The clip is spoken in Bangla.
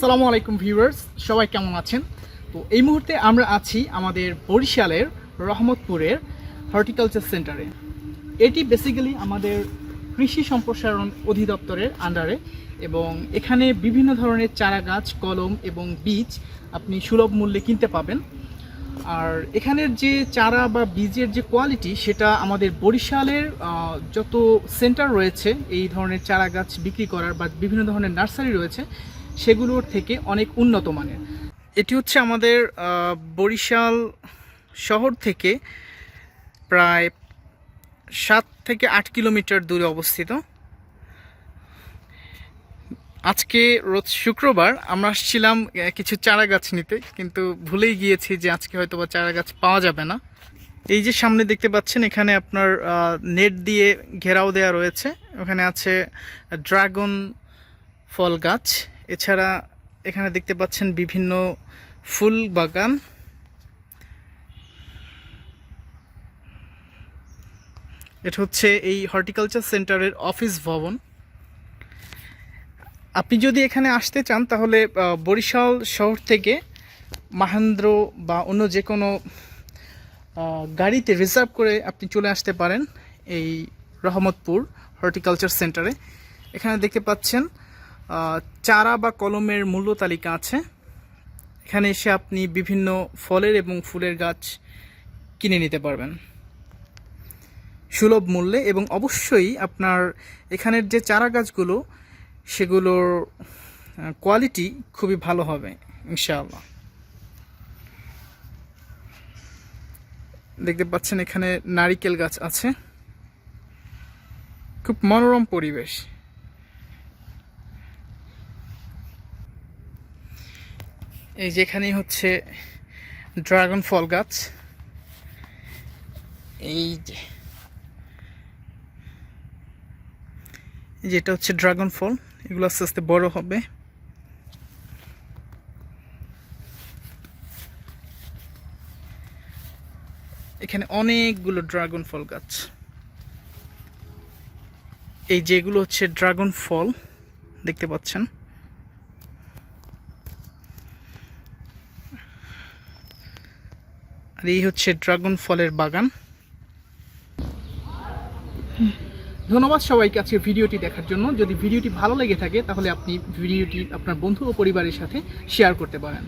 সালামু আলাইকুম ভিউয়ার্স, সবাই কেমন আছেন? তো এই মুহূর্তে আমরা আছি আমাদের বরিশালের রহমতপুরের হর্টিকালচার সেন্টারে। এটি বেসিক্যালি আমাদের কৃষি সম্প্রসারণ অধিদপ্তরের আন্ডারে এবং এখানে বিভিন্ন ধরনের চারা গাছ, কলম এবং বীজ আপনি সুলভ মূল্যে কিনতে পাবেন। আর এখানের যে চারা বা বীজের যে কোয়ালিটি সেটা আমাদের বরিশালের যত সেন্টার রয়েছে, এই ধরনের চারা গাছ বিক্রি করার বা বিভিন্ন ধরনের নার্সারি রয়েছে সেগুলোর থেকে অনেক উন্নত মানের। এটি হচ্ছে আমাদের বরিশাল শহর থেকে প্রায় সাত থেকে আট কিলোমিটার দূরে অবস্থিত। আজকে রোজ শুক্রবার আমরা আসছিলাম কিছু চারা গাছ নিতে, কিন্তু ভুলেই গিয়েছি যে আজকে হয়তো বা চারা গাছ পাওয়া যাবে না। এই যে সামনে দেখতে পাচ্ছেন, এখানে আপনার নেট দিয়ে ঘেরাও দেওয়া রয়েছে। ওখানে আছে ড্রাগন ফল গাছ। এছাড়া এখানে দেখতে পাচ্ছেন বিভিন্ন ফুল বাগান। এটা হচ্ছে এই হর্টিকালচার সেন্টারের অফিস ভবন। আপনি যদি এখানে আসতে চান, তাহলে বরিশাল শহর থেকে মাহেন্দ্র বা অন্য যে কোনো গাড়িতে রিজার্ভ করে আপনি চলে আসতে পারেন এই রহমতপুর হর্টিকালচার সেন্টারে। এখানে দেখতে পাচ্ছেন চারা বা কলমের মূল্য তালিকা আছে। এখানে এসে আপনি বিভিন্ন ফলের এবং ফুলের গাছ কিনে নিতে পারবেন। সুলভ মূল্যে এবং অবশ্যই আপনার এখানের যে চারা গাছগুলো, সেগুলোর কোয়ালিটি খুবই ভালো হবে, ইনশাআল্লাহ। দেখতে পাচ্ছেন এখানে নারিকেল গাছ আছে। খুব মনোরম পরিবেশ। এই যে এখানেই হচ্ছে ড্রাগন ফল গাছ। এই যে। এই যে এটা হচ্ছে ড্রাগন ফল, এগুলো আস্তে আস্তে বড় হবে। এখানে অনেকগুলো ড্রাগন ফল গাছ। এই যেগুলো হচ্ছে ড্রাগন ফল, দেখতে পাচ্ছেন। আর এই হচ্ছে ড্রাগন ফলের বাগান। ধন্যবাদ সবাইকে আজকে ভিডিওটি দেখার জন্য। যদি ভিডিওটি ভালো লেগে থাকে, তাহলে আপনি ভিডিওটি আপনার বন্ধু ও পরিবারের সাথে শেয়ার করতে পারেন।